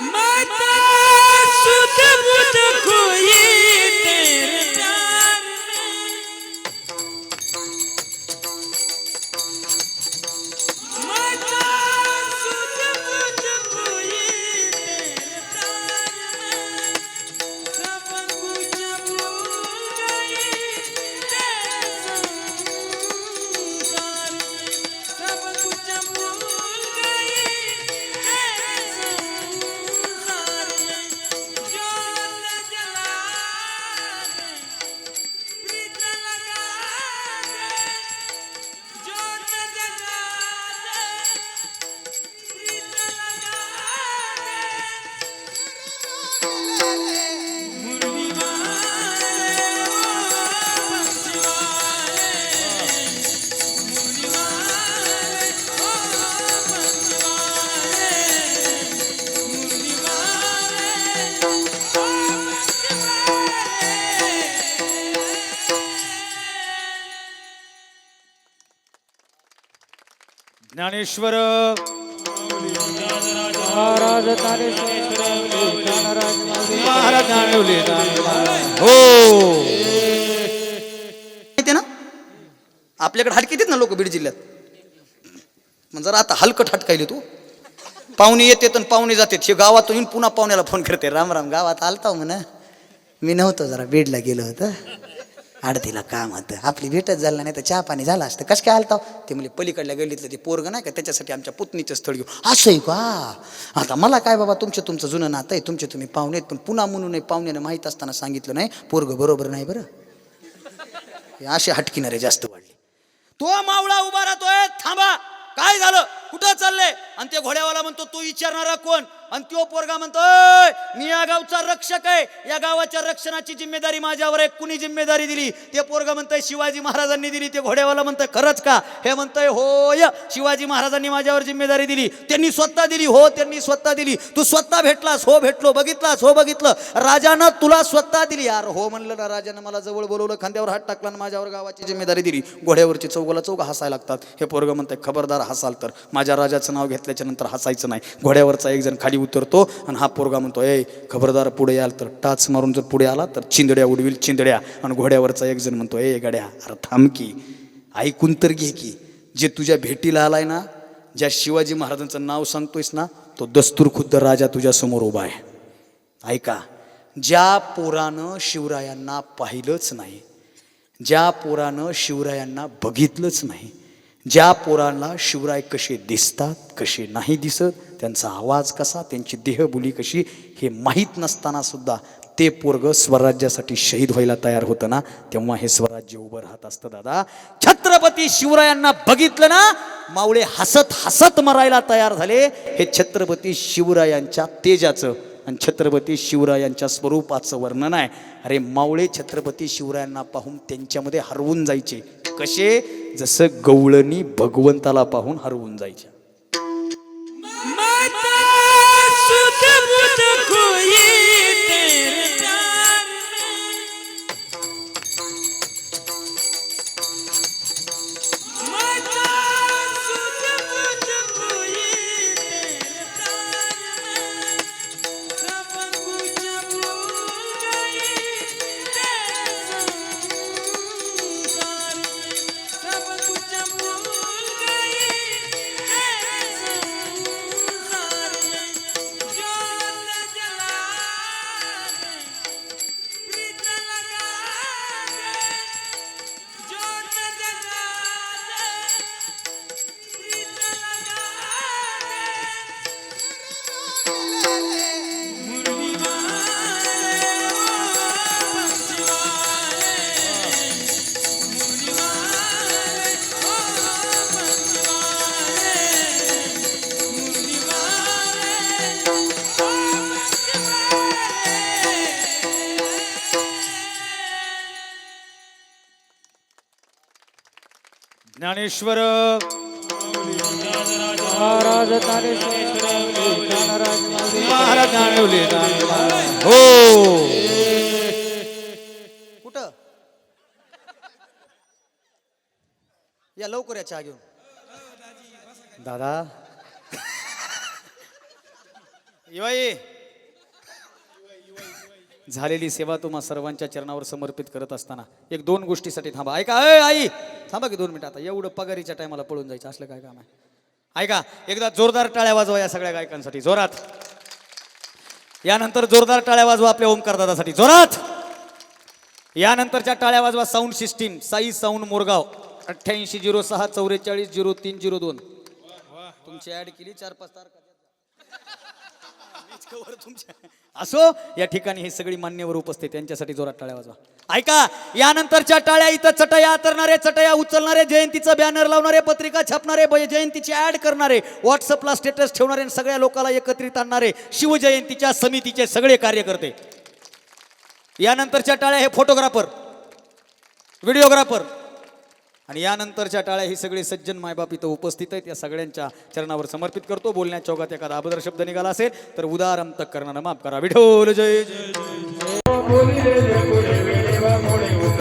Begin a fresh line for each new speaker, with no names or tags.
My Marta!
Dnyaneshwar.
Maharaj
हो।
माहिती ना? आपल्याकडे हटके येतात ना लोक बीड जिल्ह्यात? मग जरा आता हलकट हटकायले तू. पाहुणे येतात आणि पाहुणे जातात. हे गावातून येऊन पुन्हा पाहुण्याला फोन करते. राम राम गावात आलता म्हण. मी नव्हतो जरा बीडला गेलो होतं. आडतीला काम होतं. आपली भेटच झालं नाही तर चहा पाणी झाला असतं. कसं काय आलता? ते म्हणजे पलीकडल्या गल्लीतलं ते पोरग नाही का त्याच्यासाठी आमच्या पुतणीचं स्थळ घेऊ असं आहे का? आता मला काय बाबा तुमचं तुमचं जुनं नातं आहे तुमचे तुम्ही पाहुणे आहेत पण पुन्हा म्हणून नाही पाहुण्याने माहीत असताना सांगितलं नाही पोरग बरोबर नाही बरं. हे असे हटकिणारे जास्त वाढले. तो मावळा उभा राहतोय थांबा. काय झालं? कुठं चाललंय आणि ते घोड्यावाला म्हणतो तू विचारणारा कोण? आणि तो पोरगा म्हणतोय मी या गावचा रक्षक आहे. या गावाच्या रक्षणाची जिम्मेदारी माझ्यावर आहे. कुणी जिम्मेदारी दिली? ते पोरगा म्हणतंय शिवाजी महाराजांनी दिली. ते घोड्यावाला म्हणतंय खरंच का? हे म्हणतोय होय शिवाजी महाराजांनी माझ्यावर जिम्मेदारी दिली. त्यांनी स्वतः दिली. हो त्यांनी स्वतः दिली. तू स्वतः भेटलास. हो भेटलो. बघितलास. हो बघितलं. राजानं तुला स्वतः दिली. यार हो म्हणलं ना राजानं मला जवळ बोलवलं खांद्यावर हात टाकला आणि माझ्यावर गावाची जिम्मेदारी दिली. घोड्यावरची चौघाला चौक हसायला लागतात. हे पोरगं म्हणतंय खबरदार हसाल तर. माझ्या राजाचं नाव घेतलं घेतल्याच्या नंतर हसायचं नाही. घोड्यावरचा एक जण खाली उतरतो आणि हा पोरगा म्हणतो ए खबरदार पुढे याल तर टाच मारून जर पुढे आला तर चिंदड्या उडवील चिंदड्या. आणि घोड्यावरचा एक जण म्हणतो ए गड्या अरे थांब की ऐकून तर घे की. जे तुझ्या भेटीला आलाय ना ज्या शिवाजी महाराजांचं नाव सांगतोयस ना तो दस्तूर खुद्द राजा तुझ्या समोर उभा आहे. ऐका ज्या पोरानं शिवरायांना पाहिलंच नाही ज्या पोरानं शिवरायांना बघितलंच नाही ज्या पोरांना शिवराय कसे दिसतात कसे नाही दिसत त्यांचा आवाज कसा त्यांची देहबोली कशी हे माहीत नसताना सुद्धा ते पोरग स्वराज्यासाठी शहीद व्हायला तयार होतं ना तेव्हा हे स्वराज्य उभं राहत असतं दादा. छत्रपती शिवरायांना बघितलं ना मावळे हसत हसत मरायला तयार झाले. हे छत्रपती शिवरायांच्या तेजाचं आणि छत्रपती शिवरायांच्या स्वरूपाचं वर्णन आहे. अरे मावळे छत्रपती शिवरायांना पाहून त्यांच्यामध्ये हरवून जायचे. कसे? जसं गवळणी भगवंताला पाहून हरवून जायच्या.
ज्ञानेश्वर.
महाराज
ज्ञानवले. हो.
कुठं? या लवकर या चहा घेऊन.
दादा.
युवाई झालेली सेवा तुम्हा सर्वांच्या चरणावर समर्पित करत असताना एक दोन गोष्टीसाठी थांबा. ऐका अय आई! थांबा की दोन मिनिटं आता. एवढं पगारीच्या टायमाला पळून जायचं असलं काय काम आहे? ऐका एकदा जोरदार टाळ्या वाजवा या सगळ्या गायकांसाठी. जोरात. यानंतर जोरदार टाळ्या वाजवा आपल्या ओमकारदादासाठी जोरात. यानंतरच्या टाळ्या वाजवा sound system Sai sound Morgaon. अठ्ठ्याऐंशी झिरो सहा चौवेचाळीस झिरो तीन झिरो दोन. तुमची ऍड केली चार पाच तारखा. कवर तुमच्या. असो या ठिकाणी हे सगळी मान्यवर उपस्थित त्यांच्यासाठी जोरात टाळ्या वाजवा. ऐका यानंतरच्या टाळ्या इथं चटया तरणारे चटया उचलणारे जयंतीचं बॅनर लावणारे पत्रिका छापणारे जयंतीची ऍड करणारे व्हॉट्सअपला स्टेटस ठेवणारे आणि सगळ्या लोकांना एकत्रित आणणारे शिवजयंतीच्या समितीचे सगळे कार्यकर्ते. यानंतरच्या टाळ्या हे फोटोग्राफर व्हिडिओग्राफर आणि यानंतरच्या टाळ्या ही सगळे सज्जन मायबाप इथं उपस्थित आहेत. या सगळ्यांच्या चरणावर समर्पित करतो. बोलण्याच्या चौकात एखादा अभद्र शब्द निघाला असेल तर उदार अंतक करणारा माफ करा. विठोल जय जय जय.